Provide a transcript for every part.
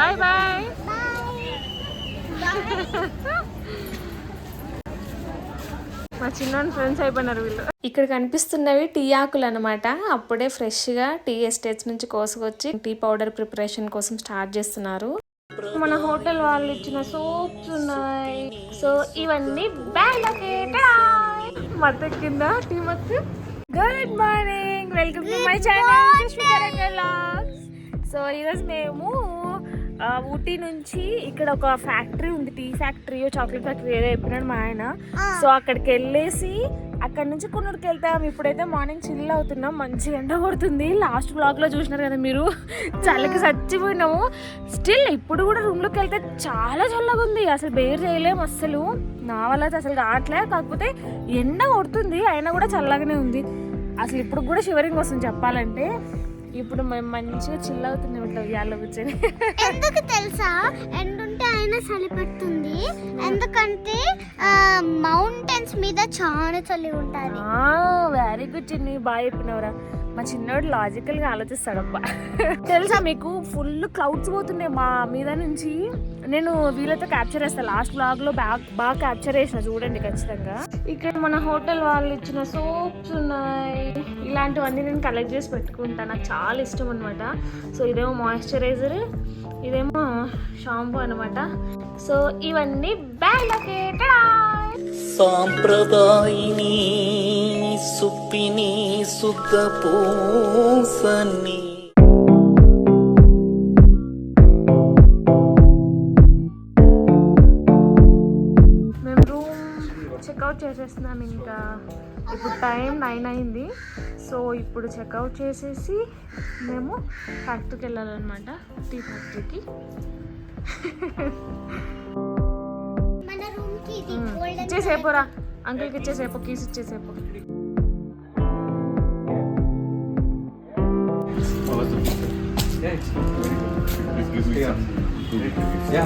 Bye bye మా చిన్న friends అయిపోయినారు వీళ్ళు. ఇక్కడ కనిపిస్తున్నవి టీ ఆకులు అనమాట అప్పుడే ఫ్రెష్గా టీ ఎస్టేట్స్ నుంచి కోసుకొచ్చి టీ పౌడర్ ప్రిపరేషన్ కోసం స్టార్ట్ చేస్తున్నారు. మన హోటల్ వాళ్ళు ఇచ్చిన సోప్స్ ఉన్నాయి. సో ఇవన్నీ బ్యాగ్ మత్తు కింద టీ మత్తు good morning welcome to my channel so ఈరోజు మేము ఊటీ నుంచి ఇక్కడ ఒక ఫ్యాక్టరీ ఉంది టీ ఫ్యాక్టరీ చాక్లెట్ ఫ్యాక్టరీ ఏదో చెప్పినాడు మా ఆయన. సో అక్కడికి వెళ్ళేసి అక్కడ నుంచి కొన్నూరుకి వెళ్తాం. ఇప్పుడైతే మార్నింగ్ చిల్ అవుతున్నాం. మంచి ఎండ కొడుతుంది. లాస్ట్ బ్లాగ్లో చూసినారు కదా మీరు. చల్లకి చచ్చిపోయినాము. స్టిల్ ఇప్పుడు కూడా రూమ్లోకి వెళ్తే చాలా చల్లగా ఉంది. అసలు బేర్ చేయలేము అస్సలు. నా వల్ల అయితే అసలు కావట్లే కాకపోతే ఎండ కొడుతుంది. అయినా కూడా చల్లగానే ఉంది. అసలు ఇప్పుడు కూడా షివరింగ్ వస్తుంది చెప్పాలంటే. ఇప్పుడు మేము మంచిగా చిల్ అవుతున్నాం ఇట్లా ఉయ్యాల్లో కూర్చొని. ఎందుకు తెలుసా? ఎండుంటే అయినా చలి పెడుతుంది ఎందుకంటే మౌంటైన్స్ మీద చాలా చలి ఉంటుంది. వెరీ గుడ్ చిన్ని బాగా చెప్పినవరా. మా చిన్నోడు లాజికల్గా ఆలోచిస్తాడబ్బా. తెలుసా మీకు? ఫుల్ క్లౌడ్స్ పోతున్నాయి మా మీద నుంచి. నేను వీళ్ళతో క్యాప్చర్ చేస్తాను లాస్ట్ బ్లాగ్లో బాగా బాగా క్యాప్చర్ చేసిన చూడండి ఖచ్చితంగా. ఇక్కడ మన హోటల్ వాళ్ళు ఇచ్చిన సోప్స్ ఉన్నాయి. ఇలాంటివన్నీ నేను కలెక్ట్ చేసి పెట్టుకుంటాను నాకు చాలా ఇష్టం అనమాట సో ఇదేమో మాయిశ్చరైజర్ ఇదేమో షాంపూ అనమాట సో ఇవన్నీ బ్యాగ్ సాంప్రదాయిని సుప్పిని సుఖ పూసని మేము రూమ్ చెక్అవుట్ చేసేస్తున్నాం ఇంకా. ఇప్పుడు టైం నైన్ అయింది. సో ఇప్పుడు చెక్అవుట్ చేసేసి మేము ఫ్యాక్టరీకి వెళ్ళాలన్నమాట. టీ ఫ్యాక్టరీకి. మన రూమ్కి ఇది గోల్డెన్ ఇచ్చేసేపోరా అంకుల్కి ఇచ్చేసేపు కీస్ ఇచ్చేసేపు. Yeah,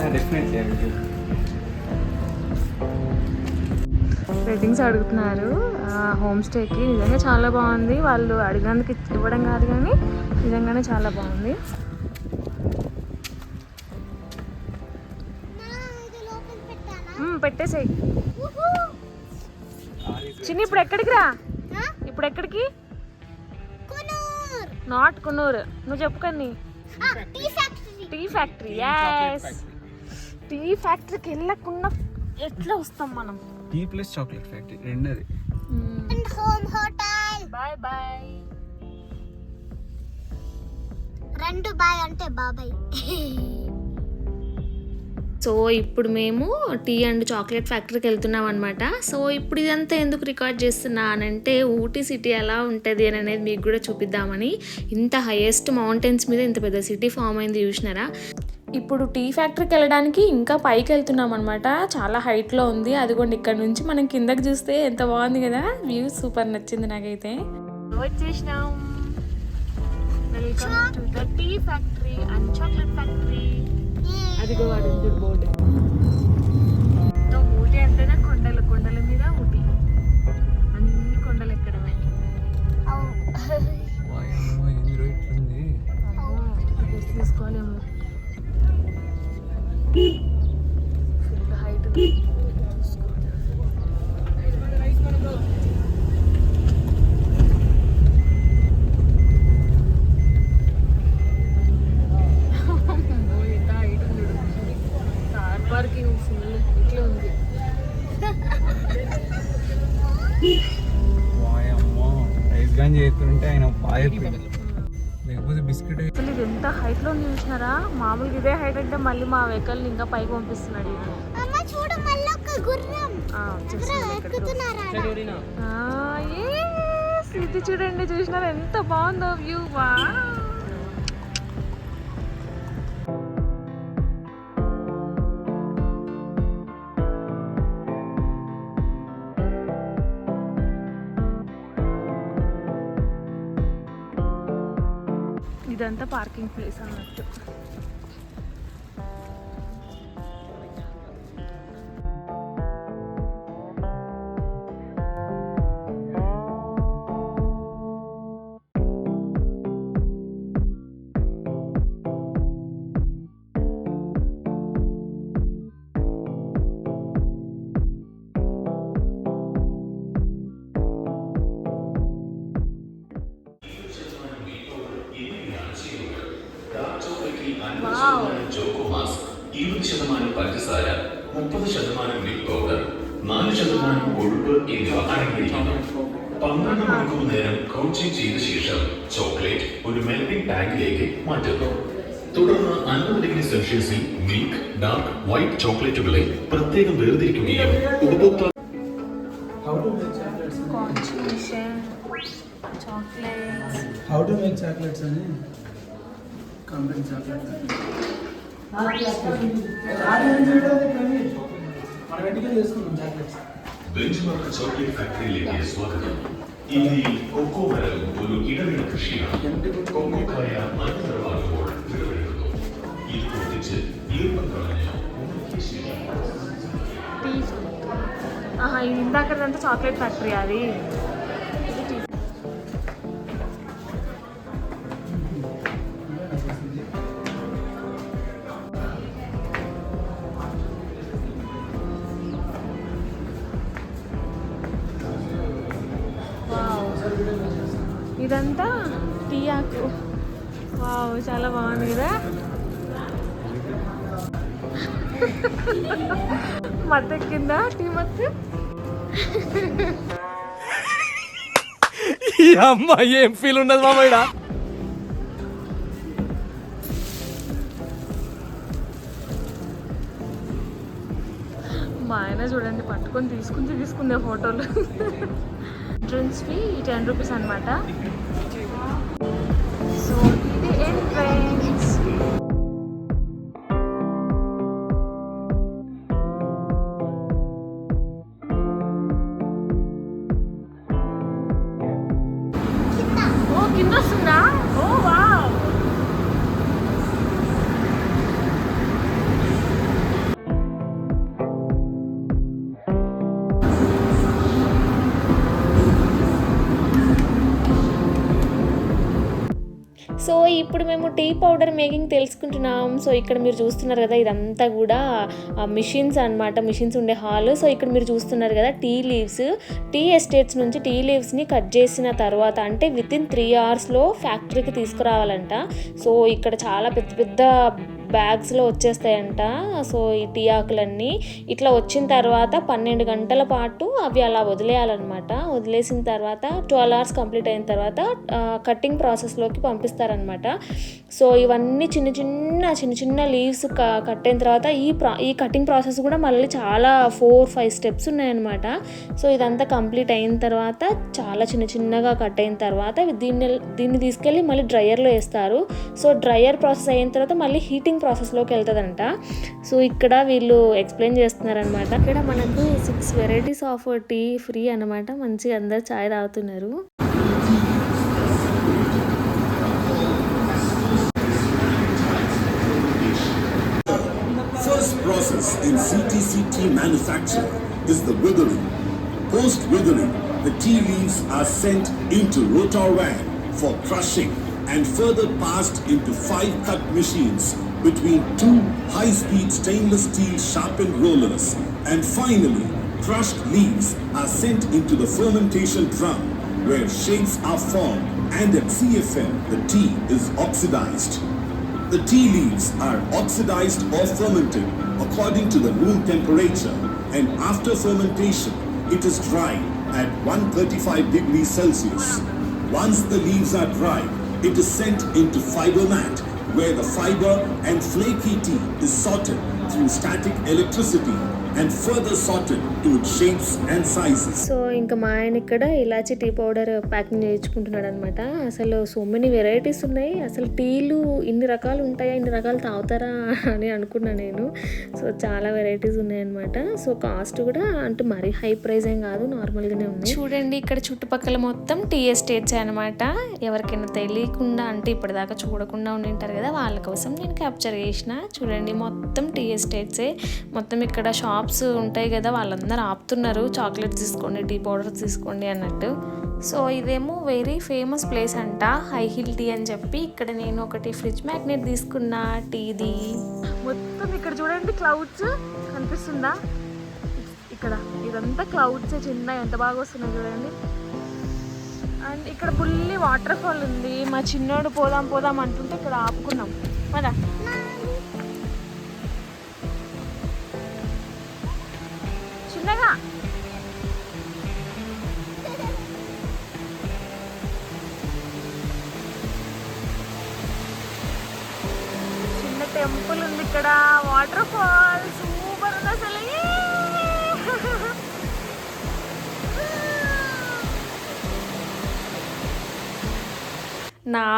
definitely. I will do. Ratings అడుగుతున్నారు హోమ్ స్టేకి నిజంగా చాలా బాగుంది వాళ్ళు అడిగినందుకు ఇవ్వడం కాదు కానీ నిజంగానే చాలా బాగుంది పెట్టేసేయ్. చిన్ని ఇప్పుడు ఎక్కడికి రా? ఇప్పుడు ఎక్కడికి నాట్ కున్నూరు. నువ్వు చెప్పుకొని tea factory. Tea factory as tea ఫ్యాక్టరీకి వెళ్ళకుండా ఎట్లా వస్తాం మనం? Tea plus chocolate factory రెండది. And home hotel. Bye bye. రెండు బాయ్ అంటే బాబాయ్. సో ఇప్పుడు మేము టీ అండ్ చాక్లెట్ ఫ్యాక్టరీకి వెళ్తున్నాం అనమాట సో ఇప్పుడు ఇదంతా ఎందుకు రికార్డ్ చేస్తున్నా అని అంటే ఊటీ సిటీ ఎలా ఉంటుంది అని అనేది మీకు కూడా చూపిద్దామని. ఇంత హైయెస్ట్ మౌంటైన్స్ మీద ఇంత పెద్ద సిటీ ఫామ్ అయింది చూసినారా? ఇప్పుడు టీ ఫ్యాక్టరీకి వెళ్ళడానికి ఇంకా పైకి వెళ్తున్నాం అనమాట చాలా హైట్లో ఉంది. అదిగోండి ఇక్కడ నుంచి మనం కిందకి చూస్తే ఎంత బాగుంది కదా. వ్యూ సూపర్ నచ్చింది నాకైతే. వచ్చేసినాం welcome to the tea factory and chocolate factory అదిగో వాడు బోర్డు ఊటీ అంటేనే కొండలు కొండల మీద ఊటీ. అన్ని కొండలు ఎక్కడమే వాయమ్మో ఎన్ని రోజులుంది డ్రెస్ తీసుకోలేము full height car parking full ఇట్లా ఉంది వాయమ్మో రైస్ గాన్ చేస్తుంటే ఆయన బాగా చెప్పిండు. లేకపోతే బిస్కెట్ అసలు ఇది ఎంత హైట్లో చూసినారా? మామూలుగా ఇదే హైట్ అంటే మళ్ళీ మా వెహికల్ ఇంకా పైకి పంపిస్తున్నాడు! ఇది చూడండి చూసినారా? ఎంత బాగుందో వ్యూ వా ఇదంతా పార్కింగ్ ప్లేస్ అన్నట్టు. കൊഴുപ്പ് എന്നിവ അടങ്ങിയിരിക്കുന്നു പന്ത്രണ്ട് മണിക്കൂർ നേരം കൗച്ചിങ് ചെയ്ത ശേഷം ചോക്ലേറ്റ് ഒരു മെൽറ്റിംഗ് ടാങ്കിലേക്ക് മാറ്റുന്നു തുടർന്ന് അൻപത് ഡിഗ്രി സെൽഷ്യസിൽ മിൽക്ക് ഡാർക്ക് വൈറ്റ് ചോക്ലേറ്റുകളെ പ്രത്യേകം വേർതിരിക്കുകയും ഉപഭോക്താവ് How to make chocolates? Constitution chocolates How to make chocolates అని కంపెనీ చాక్లెట్ మనం ఇంటికి చేసుకున్నాం చాక్లెట్స్ ബെഞ്ച്മാർക്ക് ചോക്ലേറ്റ് ഫാക്ടറിയിലേക്ക് സ്വാഗതം. ഇന്ത്യയിൽ കൊക്കോ മരം ഒരു ഇടവിട കൃഷിയാണ്. കൊക്കോക്കായ മരത്തറവാകുമ്പോൾ വിളവെടുക്കുന്നു. ഇത് പൊട്ടിച്ച് ഈർപ്പം കളഞ്ഞ് ഉണ്ടാക്കുന്നുണ്ട് ചോക്ലേറ്റ് ഫാക്ടറി അത് అమ్మ ఏం ఫీల్ ఉండదు మామయ్య మా ఆయన చూడండి పట్టుకొని తీసుకుని తీసుకుందే ఫోటోలు. ఎంట్రన్స్ ఫీ టెన్ రూపీస్ అనమాట సో ఇప్పుడు మేము టీ పౌడర్ మేకింగ్ తెలుసుకుంటున్నాం. సో ఇక్కడ మీరు చూస్తున్నారు కదా ఇదంతా కూడా మిషన్స్ అన్నమాట. మిషన్స్ ఉండే హాల్. సో ఇక్కడ మీరు చూస్తున్నారు కదా టీ లీవ్స్. టీ ఎస్టేట్స్ నుంచి టీ లీవ్స్ని కట్ చేసిన తర్వాత అంటే విత్ ఇన్ త్రీ అవర్స్లో ఫ్యాక్టరీకి తీసుకురావాలంట. సో ఇక్కడ చాలా పెద్ద పెద్ద బ్యాగ్స్లో వచ్చేస్తాయంట. సో ఈ టీ ఆకులన్నీ. ఇట్లా వచ్చిన తర్వాత పన్నెండు గంటల పాటు అవి అలా వదిలేయాలన్నమాట. వదిలేసిన తర్వాత ట్వెల్వ్ అవర్స్ కంప్లీట్ అయిన తర్వాత కటింగ్ ప్రాసెస్లోకి పంపిస్తారనమాట సో ఇవన్నీ చిన్న చిన్న చిన్న చిన్న లీవ్స్ కట్ అయిన తర్వాత ఈ ప్రా ఈ కటింగ్ ప్రాసెస్ కూడా మళ్ళీ చాలా ఫోర్ ఫైవ్ స్టెప్స్ ఉన్నాయన్నమాట. సో ఇదంతా కంప్లీట్ అయిన తర్వాత చాలా చిన్న చిన్నగా కట్ అయిన తర్వాత దీన్ని దీన్ని తీసుకెళ్ళి మళ్ళీ డ్రయర్లో వేస్తారు. సో డ్రయర్ ప్రాసెస్ అయిన తర్వాత మళ్ళీ హీటింగ్ ప్రాసెస్లోకి వెళ్తుందంట సో ఇక్కడ వీళ్ళు ఎక్స్ప్లెయిన్ చేస్తున్నారనమాట ఇక్కడ మనకు six varieties of tea free అనమాట మంచిగా అందరు చాయ్ తాగుతున్నారు First process in CTC tea manufacture is the withering. Post withering, the tea leaves are sent into rotor van for crushing and further passed into five cut machines between two high speed stainless steel sharpened rollers. And finally, crushed leaves are sent into the fermentation drum where shapes are formed and at CFM the tea is oxidized. The tea leaves are oxidized or fermented according to the room temperature and after fermentation it is dried at 135 degrees Celsius. Once the leaves are dried, it is sent into fiber mat where the fiber and flaky tea is sorted through static electricity and further sorted to its shapes and sizes. So ఇంకా మా ఆయన ఇక్కడ ఇలాచి tea powder packing చేయించుకుంటున్నాడు అనమాట అసలు so many varieties ఉన్నాయి. అసలు టీలు ఇన్ని రకాలు ఉంటాయా? ఇన్ని రకాలు తాగుతారా అని అనుకున్నా నేను. సో చాలా వెరైటీస్ ఉన్నాయన్నమాట. సో కాస్ట్ కూడా అంటే మరీ హై ప్రైస్ ఏం కాదు నార్మల్గానే ఉంది. చూడండి ఇక్కడ చుట్టుపక్కల మొత్తం టీ ఎస్టేట్స్ అనమాట ఎవరికైనా తెలియకుండా అంటే ఇప్పటిదాకా చూడకుండా ఉండి ఉంటారు కదా వాళ్ళ కోసం నేను క్యాప్చర్ చేసిన. చూడండి మొత్తం టీ ఎస్టేట్సే మొత్తం ఇక్కడ షాప్స్ ఉంటాయి కదా వాళ్ళందరూ ఆపుతున్నారు. చాక్లెట్స్ తీసుకోండి టీ పౌడర్ తీసుకోండి అన్నట్టు. సో ఇదేమో వెరీ ఫేమస్ ప్లేస్ అంట హై హిల్ టీ అని చెప్పి. ఇక్కడ నేను ఒకటి ఫ్రిడ్జ్ మ్యాగ్నెట్ తీసుకున్నా టీది మొత్తం ఇక్కడ చూడండి క్లౌడ్స్ కనిపిస్తుందా? ఇక్కడ ఇదంతా క్లౌడ్స్ చిన్న ఎంత బాగా వస్తున్నాయి చూడండి. అండ్ ఇక్కడ ఫుల్లీ వాటర్ ఫాల్ ఉంది. మా చిన్నోడు పోదాం పోదాం అంటుంటే ఇక్కడ ఆపుకున్నాం. కదా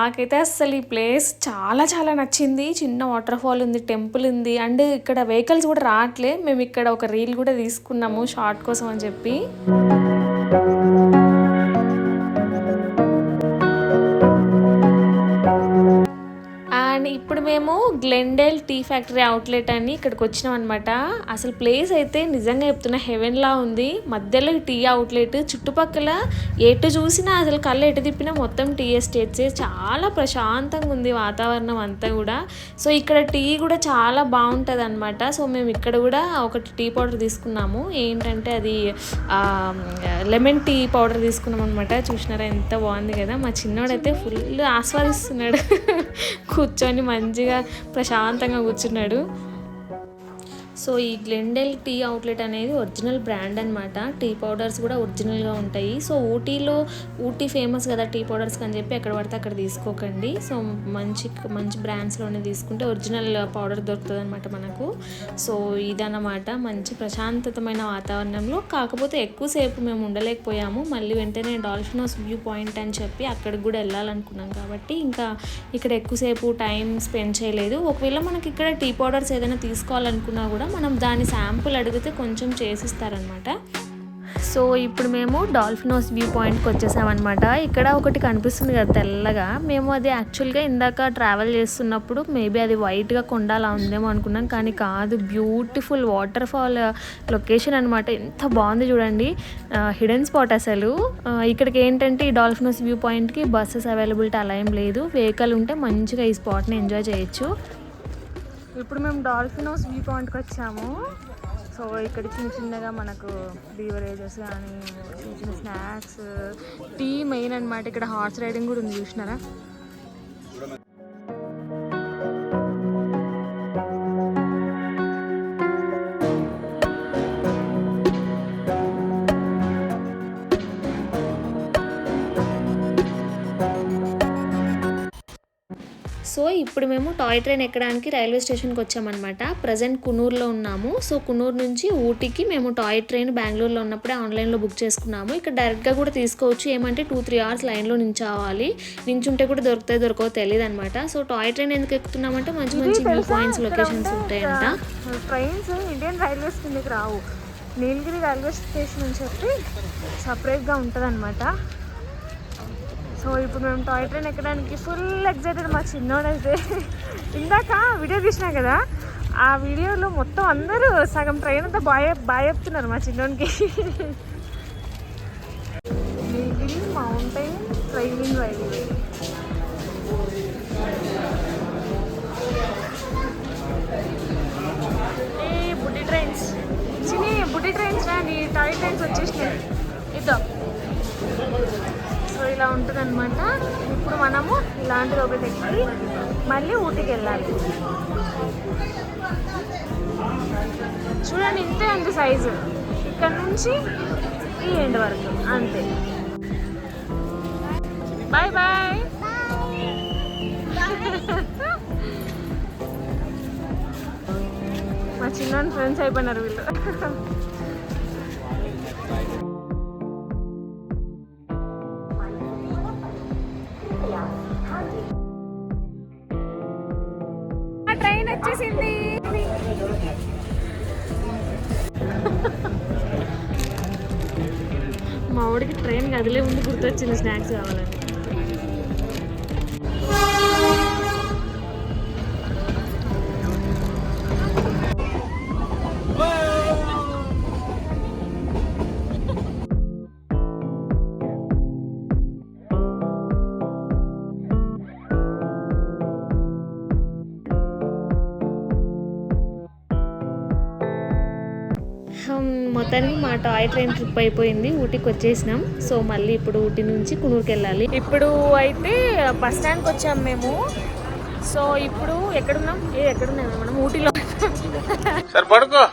నాకైతే అసలు ఈ ప్లేస్ చాలా చాలా నచ్చింది. చిన్న వాటర్ ఫాల్ ఉంది టెంపుల్ ఉంది. అండ్ ఇక్కడ వెహికల్స్ కూడా రావట్లే. మేము ఇక్కడ ఒక రీల్ కూడా తీసుకున్నాము షార్ట్ కోసం అని చెప్పి. ఇప్పుడు మేము గ్లెండెల్ టీ ఫ్యాక్టరీ అవుట్లెట్ అని ఇక్కడికి వచ్చినాం అనమాట అసలు ప్లేస్ అయితే నిజంగా చెప్తున్నా హెవెన్లా ఉంది. మధ్యలో టీ అవుట్లెట్ చుట్టుపక్కల ఎటు చూసినా అసలు కళ్ళు ఎటు తిప్పినా మొత్తం టీ ఎస్టేట్సే. చాలా ప్రశాంతంగా ఉంది వాతావరణం అంతా కూడా. సో ఇక్కడ టీ కూడా చాలా బాగుంటుంది అనమాట సో మేము ఇక్కడ కూడా ఒకటి టీ పౌడర్ తీసుకున్నాము. ఏంటంటే అది లెమన్ టీ పౌడర్ తీసుకున్నాం అనమాట చూసినారా ఎంత బాగుంది కదా. మా చిన్నోడైతే ఫుల్ ఆస్వాదిస్తున్నాడు. కూర్చొని మంచిగా ప్రశాంతంగా కూర్చున్నాడు. సో ఈ గ్లెండెల్ టీ అవుట్లెట్ అనేది ఒరిజినల్ బ్రాండ్ అనమాట టీ పౌడర్స్ కూడా ఒరిజినల్గా ఉంటాయి. సో ఊటీలో ఊటీ ఫేమస్ కదా టీ పౌడర్స్ అని చెప్పి ఎక్కడ పడితే అక్కడ తీసుకోకండి. సో మంచి మంచి బ్రాండ్స్లోనే తీసుకుంటే ఒరిజినల్ పౌడర్ దొరుకుతుంది అనమాట మనకు. సో ఇదన్నమాట. మంచి ప్రశాంతతమైన వాతావరణంలో. కాకపోతే ఎక్కువసేపు మేము ఉండలేకపోయాము. మళ్ళీ వెంటనే డాల్ఫినోస్ వ్యూ పాయింట్ అని చెప్పి అక్కడికి కూడా వెళ్ళాలనుకున్నాం కాబట్టి ఇంకా ఇక్కడ ఎక్కువసేపు టైం స్పెండ్ చేయలేదు. ఒకవేళ మనకి ఇక్కడ టీ పౌడర్స్ ఏదైనా తీసుకోవాలనుకున్నా కూడా మనం దాని శాంపుల్ అడిగితే కొంచెం చేసిస్తారనమాట. సో ఇప్పుడు మేము డాల్ఫినోస్ వ్యూ పాయింట్కి వచ్చేసామన్నమాట ఇక్కడ ఒకటి కనిపిస్తుంది కదా తెల్లగా. మేము అది యాక్చువల్గా ఇందాక ట్రావెల్ చేస్తున్నప్పుడు మేబీ అది వైట్గా కొండలా ఉందేమో అనుకున్నాం. కానీ కాదు బ్యూటిఫుల్ వాటర్ ఫాల్ లొకేషన్ అనమాట. ఎంత బాగుంది చూడండి. హిడెన్ స్పాట్ అసలు. ఇక్కడికి ఏంటంటే ఈ డాల్ఫినోస్ వ్యూ పాయింట్కి బస్సెస్ అవైలబిలిటీ అలా ఏం లేదు. వెహికల్ ఉంటే మంచిగా ఈ స్పాట్ని ఎంజాయ్ చేయొచ్చు. ఇప్పుడు మేము డాల్ఫినోస్ వ్యూ పాయింట్కి వచ్చాము. సో ఇక్కడ చిన్న చిన్నగా మనకు బీవరేజెస్ కానీ చిన్న చిన్న స్నాక్స్ టీ మెయిన్ అన్నమాట. ఇక్కడ హార్స్ రైడింగ్ కూడా ఉంది చూసినారా? ఇప్పుడు మేము టాయ్ ట్రైన్ ఎక్కడానికి రైల్వే స్టేషన్కి వచ్చామన్నమాట. ప్రజెంట్ కునూరులో ఉన్నాము. సో కునూరు నుంచి ఊటీకి మేము టాయ్ ట్రైన్ బెంగళూరులో ఉన్నప్పుడే ఆన్లైన్లో బుక్ చేసుకున్నాము. ఇక్కడ డైరెక్ట్గా కూడా తీసుకోవచ్చు. ఏమంటే టూ త్రీ అవర్స్ లైన్లో నించోవాలి. నించుంటే కూడా దొరుకుతాయి దొరకవో తెలియదు అనమాట సో టాయ్ ట్రైన్ ఎందుకు ఎక్కుతున్నామంటే మంచి మంచి వ్యూ పాయింట్స్ లొకేషన్స్ ఉంటాయంట. ట్రైన్స్ ఇండియన్ రైల్వేస్ కిందకి రావు. నీలగిరి రైల్వే స్టేషన్ అని చెప్పి సపరేట్గా ఉంటుంది సో ఇప్పుడు మేము టాయ్ ట్రైన్ ఎక్కడానికి ఫుల్ ఎక్సైటెడ్ మా చిన్నోడైతే. ఇందాక వీడియో తీసినా కదా ఆ వీడియోలో మొత్తం అందరూ సగం ట్రైన్ అంతా బాయ్ బాయ్ చెప్తున్నారు మా చిన్నోనికి. నీలగిరి మౌంటైన్ ట్రైనింగ్ రైల్వే ఏ బుడ్డి ట్రైన్స్. చిన్ని బుడ్డి ట్రైన్స్ నీ టాయ్ ట్రైన్స్ వచ్చేసినాయి. ఇద్దాం. సో ఇలా ఉంటుంది అనమాట ఇప్పుడు మనము ఇలాంటిది ఒకటి ఎక్కి మళ్ళీ ఊటికి వెళ్ళాలి చూడండి ఇంతే ఉంది సైజు. ఇక్కడ నుంచి ఈ ఎండ్ వరకు అంతే. Bye bye. మా చిన్న ఫ్రెండ్స్ అయిపోయినారు వీళ్ళు. వచ్చేసింది మా వాడికి ట్రైన్ కదిలే ముందు గుర్తొచ్చింది స్నాక్స్ కావాలని. మొత్తానికి మా టాయ్ ట్రైన్ ట్రిప్ అయిపోయింది ఊటీకి వచ్చేసినాం. సో మళ్ళీ ఇప్పుడు ఊటీ నుంచి కునూరుకి వెళ్ళాలి. ఇప్పుడు అయితే బస్ స్టాండ్కి వచ్చాం మేము. సో ఇప్పుడు ఎక్కడున్నాం? ఏ ఎక్కడున్నాం మనం ఊటీలో సరే పడుకో.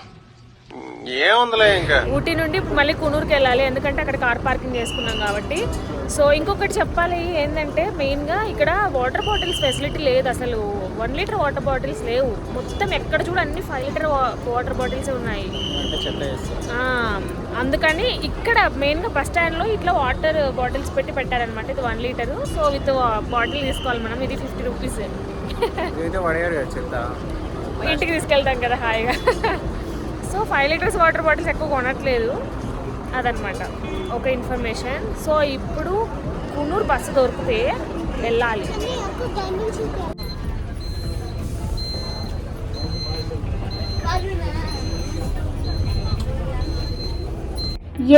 ఏముందిలే ఇంకా? ఊటీ నుండి మళ్ళీ కునూరుకి వెళ్ళాలి. ఎందుకంటే అక్కడ కార్ పార్కింగ్ చేసుకున్నాం కాబట్టి. సో ఇంకొకటి చెప్పాలి ఏంటంటే మెయిన్గా ఇక్కడ వాటర్ బాటిల్స్ ఫెసిలిటీ లేదు అసలు. వన్ లీటర్ వాటర్ బాటిల్స్ లేవు. మొత్తం ఎక్కడ చూడ అన్ని ఫైవ్ లీటర్ వాటర్ బాటిల్స్ ఉన్నాయి. అందుకని ఇక్కడ మెయిన్గా బస్ స్టాండ్లో ఇట్లా వాటర్ బాటిల్స్ పెట్టి పెట్టారనమాట ఇది one litre. So with bottle తీసుకోవాలి మనం. ఇది ఫిఫ్టీ రూపీస్. ఇంటికి తీసుకెళ్తాం కదా హాయిగా. So five litres water bottles ఎక్కువ కొనట్లేదు. అదనమాట. ఒక ఇన్ఫర్మేషన్. సో ఇప్పుడు కునూరు బస్సు దొరికితే వెళ్ళాలి.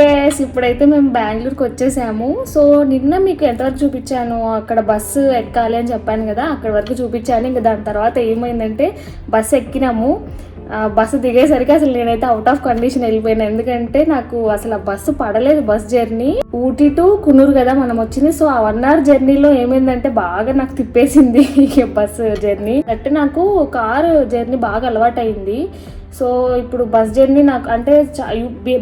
ఎస్ ఇప్పుడైతే మేము బెంగళూరుకి వచ్చేసాము. సో నిన్న మీకు ఎంతవరకు చూపించాను? అక్కడ బస్సు ఎక్కాలి అని చెప్పాను కదా అక్కడ వరకు చూపించాను. ఇంకా దాని తర్వాత ఏమైందంటే బస్సు ఎక్కినాము. బస్సు దిగేసరికి అసలు నేనైతే అవుట్ ఆఫ్ కండిషన్ వెళ్ళిపోయాను. ఎందుకంటే నాకు అసలు ఆ బస్సు పడలేదు bus journey. Ooty to Coonoor కదా మనం వచ్చింది. సో ఆ వన్ అవర్ జర్నీలో ఏమైందంటే బాగా నాకు తిప్పేసింది బస్సు జర్నీ. అంటే నాకు కారు జర్నీ బాగా అలవాటు అయింది సో ఇప్పుడు బస్ జర్నీ నాకు అంటే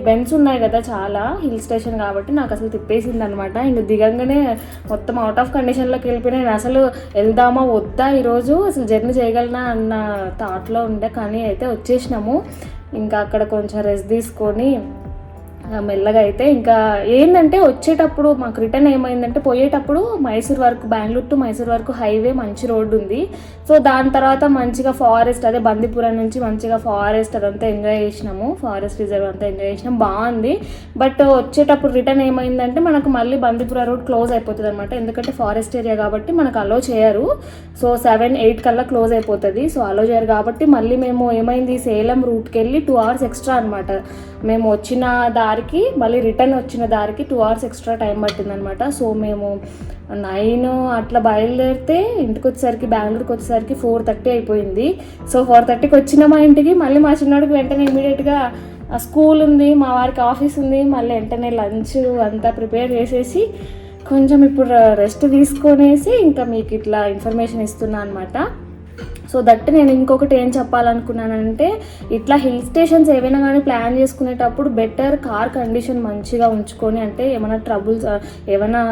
బెన్స్ ఉన్నాయి కదా చాలా హిల్ స్టేషన్ కాబట్టి నాకు అసలు తిప్పేసింది అనమాట ఇంక దిగంగానే మొత్తం అవుట్ ఆఫ్ కండిషన్లోకి వెళ్ళిపోయినా నేను అసలు వెళ్దామా వద్దా ఈరోజు? అసలు జర్నీ చేయగలనా అన్న థాట్లో ఉండే కానీ అయితే వచ్చేసినాము. ఇంకా అక్కడ కొంచెం రెస్ట్ తీసుకొని మెల్లగా అయితే ఇంకా ఏంటంటే వచ్చేటప్పుడు మాకు రిటర్న్ ఏమైందంటే పోయేటప్పుడు మైసూర్ వరకు బెంగళూరు టు మైసూర్ వరకు హైవే మంచి రోడ్డు ఉంది. సో దాని తర్వాత మంచిగా ఫారెస్ట్ అదే బందిపురం నుంచి మంచిగా ఫారెస్ట్ అదంతా ఎంజాయ్ చేసినాము. ఫారెస్ట్ రిజర్వ్ అంతా ఎంజాయ్ చేసినాం. బాగుంది. బట్ వచ్చేటప్పుడు రిటర్న్ ఏమైందంటే మనకు మళ్ళీ బందిపుర రోడ్ క్లోజ్ అయిపోతుంది అనమాట ఎందుకంటే ఫారెస్ట్ ఏరియా కాబట్టి మనకు అలో చేయరు. సో సెవెన్ ఎయిట్ కల్లా క్లోజ్ అయిపోతుంది. సో అలో చేయరు కాబట్టి మళ్ళీ మేము ఏమైంది సేలం రూట్కి వెళ్ళి టూ అవర్స్ ఎక్స్ట్రా అనమాట మేము వచ్చిన దారికి మళ్ళీ రిటర్న్ వచ్చిన దారికి టూ అవర్స్ ఎక్స్ట్రా టైం పట్టిందనమాట. సో మేము నైన్ అట్లా బయలుదేరితే ఇంటికి వచ్చేసరికి బెంగళూరుకి వచ్చేసరికి ఫోర్ థర్టీ అయిపోయింది. సో ఫోర్ థర్టీకి వచ్చిన మా ఇంటికి మళ్ళీ మా చిన్నోడికి వెంటనే ఇమీడియట్గా స్కూల్ ఉంది మా వారికి ఆఫీస్ ఉంది. మళ్ళీ వెంటనే లంచ్ అంతా ప్రిపేర్ చేసేసి కొంచెం ఇప్పుడు రెస్ట్ తీసుకొనేసి ఇంకా మీకు ఇట్లా ఇన్ఫర్మేషన్ ఇస్తున్నా అనమాట. సో దట్ నేను ఇంకొకటి ఏం చెప్పాలనుకున్నానంటే ఇట్లా హిల్ స్టేషన్స్ ఏవైనా కానీ ప్లాన్ చేసుకునేటప్పుడు బెటర్ కార్ కండిషన్ మంచిగా ఉంచుకొని అంటే ఏమైనా ట్రబుల్స్ ఏమైనా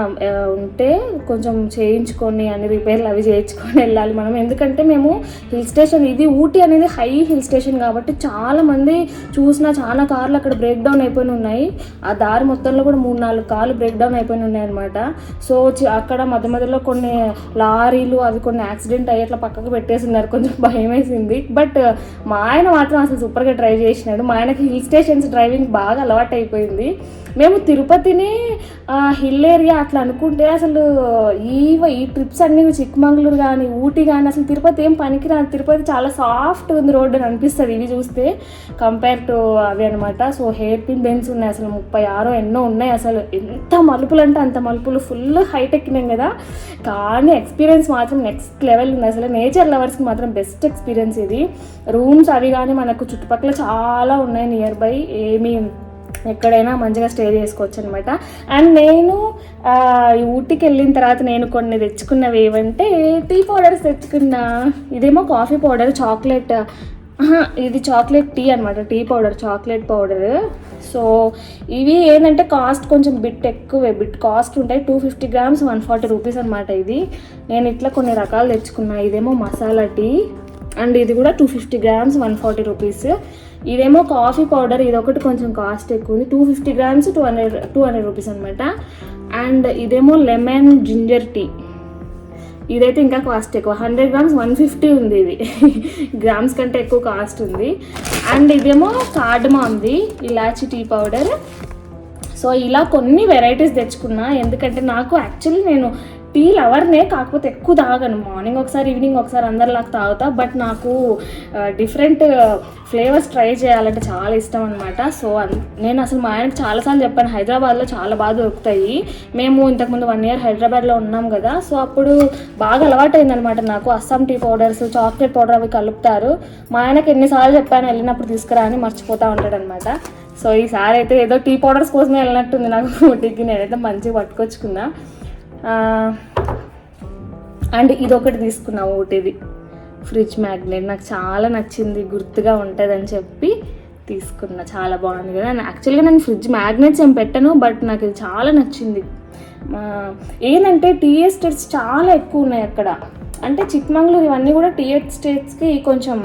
ఉంటే కొంచెం చేయించుకొని అని రిపేర్లు అవి చేయించుకొని వెళ్ళాలి మనం. ఎందుకంటే మేము హిల్ స్టేషన్ ఇది ఊటీ అనేది హై హిల్ స్టేషన్ కాబట్టి చాలా మంది చూసిన చాలా కార్లు అక్కడ బ్రేక్ డౌన్ అయిపోయి ఉన్నాయి. ఆ దారి మొత్తంలో కూడా మూడు నాలుగు కార్లు బ్రేక్ డౌన్ అయిపోయి ఉన్నాయి అనమాట సో చి- అక్కడ మధ్య మధ్యలో కొన్ని లారీలు అవి కొన్ని యాక్సిడెంట్ అయ్యి అట్లా పక్కకు అన్నారు కొంచెం భయం వేసింది. బట్ uh, మా ఆయన మాత్రం అసలు సూపర్గా డ్రైవ్ చేసినాడు. మా ఆయనకి హిల్ స్టేషన్స్ డ్రైవింగ్ బాగా అలవాటు అయిపోయింది. మేము తిరుపతిని హిల్ ఏరియా అట్లా అనుకుంటే అసలు ఈ ఈ ట్రిప్స్ అన్ని చిక్కమంగళూరు కానీ ఊటీ కానీ అసలు తిరుపతి ఏం పనికిరాదు తిరుపతి చాలా సాఫ్ట్ ఉంది రోడ్డు అని అనిపిస్తుంది. ఇవి చూస్తే కంపేర్ టు అవి అనమాట సో హెయిర్ పిన్ బెన్స్ ఉన్నాయి అసలు ముప్పై ఆరో ఎన్నో ఉన్నాయి అసలు. ఎంత మలుపులు అంటే అంత మలుపులు. ఫుల్ హైట్ ఎక్కినాం కదా. కానీ ఎక్స్పీరియన్స్ మాత్రం నెక్స్ట్ లెవెల్ ఉంది. అసలు నేచర్ లవర్స్కి మాత్రం బెస్ట్ ఎక్స్పీరియన్స్ ఇది. రూమ్స్ అవి కానీ మనకు చుట్టుపక్కల చాలా ఉన్నాయి నియర్ బై ఏమీ ఎక్కడైనా మంచిగా స్టే చేసుకోవచ్చు అనమాట అండ్ నేను ఊటికి ఊటీకి వెళ్ళిన తర్వాత నేను కొన్ని తెచ్చుకున్నవి ఏవంటే టీ పౌడర్స్ తెచ్చుకున్నా. ఇదేమో కాఫీ పౌడర్ చాక్లెట్ ఇది చాక్లెట్ టీ అనమాట tea powder chocolate powder. So ఇవి ఏంటంటే కాస్ట్ కొంచెం బిట్ ఎక్కువే బిట్ కాస్ట్ ఉంటాయి two fifty grams one forty rupees అనమాట ఇది. నేను ఇట్లా కొన్ని రకాలు తెచ్చుకున్నా ఇదేమో మసాలా టీ అండ్ ఇది కూడా two fifty grams one forty rupees. ఇదేమో కాఫీ పౌడర్ ఇది ఒకటి కొంచెం కాస్ట్ ఎక్కువ ఉంది two fifty grams two hundred two hundred rupees అనమాట అండ్ ఇదేమో లెమన్ జింజర్ టీ ఇదైతే ఇంకా కాస్ట్ ఎక్కువ. హండ్రెడ్ గ్రామ్స్ వన్ ఫిఫ్టీ ఉంది ఇది. గ్రామ్స్ కంటే ఎక్కువ కాస్ట్ ఉంది. అండ్ ఇదేమో కార్డమా ఉంది. ఇలాచి టీ పౌడర్. సో ఇలా కొన్ని వెరైటీస్ తెచ్చుకున్నా. ఎందుకంటే నాకు యాక్చువల్లీ నేను టీ లవర్నే కాకపోతే ఎక్కువ తాగను. మార్నింగ్ ఒకసారి ఈవినింగ్ ఒకసారి అందరిలాగా తాగుతా. బట్ నాకు డిఫరెంట్ ఫ్లేవర్స్ ట్రై చేయాలంటే చాలా ఇష్టం అనమాట సో నేను అసలు మా ఆయనకు చాలాసార్లు చెప్పాను హైదరాబాద్లో చాలా బాగా దొరుకుతాయి. మేము ఇంతకుముందు వన్ ఇయర్ హైదరాబాద్లో ఉన్నాం కదా. సో అప్పుడు బాగా అలవాటైంది అనమాట నాకు. Assam tea powders chocolate powder అవి కలుపుతారు. మా ఆయనకి ఎన్నిసార్లు చెప్పాను వెళ్ళినప్పుడు తీసుకురా అని మర్చిపోతూ ఉంటాడనమాట సో ఈసారి అయితే ఏదో టీ పౌడర్స్ కోసమే వెళ్ళినట్టుంది నాకు ఊటీకి నేనైతే మంచిగా పట్టుకొచ్చుకున్నా. అండ్ ఇదొకటి ఒకటి తీసుకున్నా ఫ్రిడ్జ్ మ్యాగ్నెట్. నాకు చాలా నచ్చింది గుర్తుగా ఉంటుందని చెప్పి తీసుకున్నా. చాలా బాగుంది కదా. యాక్చువల్గా నేను ఫ్రిడ్జ్ మ్యాగ్నెట్స్ ఏం పెట్టను బట్ నాకు ఇది చాలా నచ్చింది. ఏంటంటే టీ ఎస్టేట్స్ చాలా ఎక్కువ ఉన్నాయి అక్కడ. అంటే చిక్మంగళూరు ఇవన్నీ కూడా టీ ఎస్టేట్స్కి కొంచెం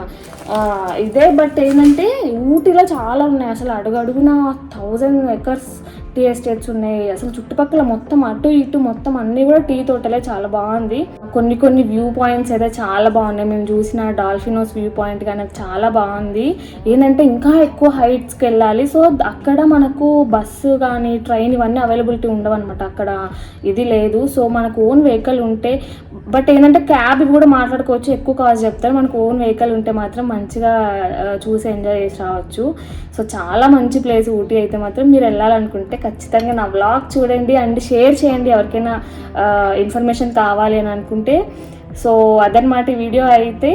ఇదే బట్ ఏంటంటే ఊటీలో చాలా ఉన్నాయి. అసలు అడుగు అడుగున థౌజండ్ ఎకర్స్ టీ ఎస్టేట్స్ ఉన్నాయి. అసలు చుట్టుపక్కల మొత్తం అటు ఇటు మొత్తం అన్నీ కూడా టీ తోటలే. చాలా బాగుంది. కొన్ని కొన్ని వ్యూ పాయింట్స్ అయితే చాలా బాగున్నాయి. మేము చూసిన డాల్ఫినోస్ వ్యూ పాయింట్ కానీ అది చాలా బాగుంది. ఏంటంటే ఇంకా ఎక్కువ హైట్స్కి వెళ్ళాలి. సో అక్కడ మనకు బస్సు కానీ ట్రైన్ ఇవన్నీ అవైలబిలిటీ ఉండవన్నమాట. అక్కడ ఇది లేదు. సో మనకు ఓన్ వెహికల్ ఉంటే బట్ ఏంటంటే క్యాబ్ కూడా మాట్లాడుకోవచ్చు. ఎక్కువ కాస్ట్ చెప్తారు. మనకు ఓన్ వెహికల్ ఉంటే మాత్రం మంచిగా చూసి ఎంజాయ్ చేసి రావచ్చు. సో చాలా మంచి ప్లేస్ ఊటీ అయితే మాత్రం మీరు వెళ్ళాలనుకుంటే ఖచ్చితంగా నా వ్లాగ్ చూడండి. అండ్ షేర్ చేయండి ఎవరికైనా ఇన్ఫర్మేషన్ కావాలి అని అనుకుంటే. అనుకుంటే. సో అదనమాట వీడియో అయితే.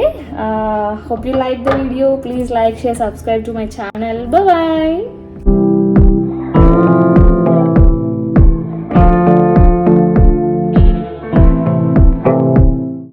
Hope you like the video please like share subscribe to my channel bye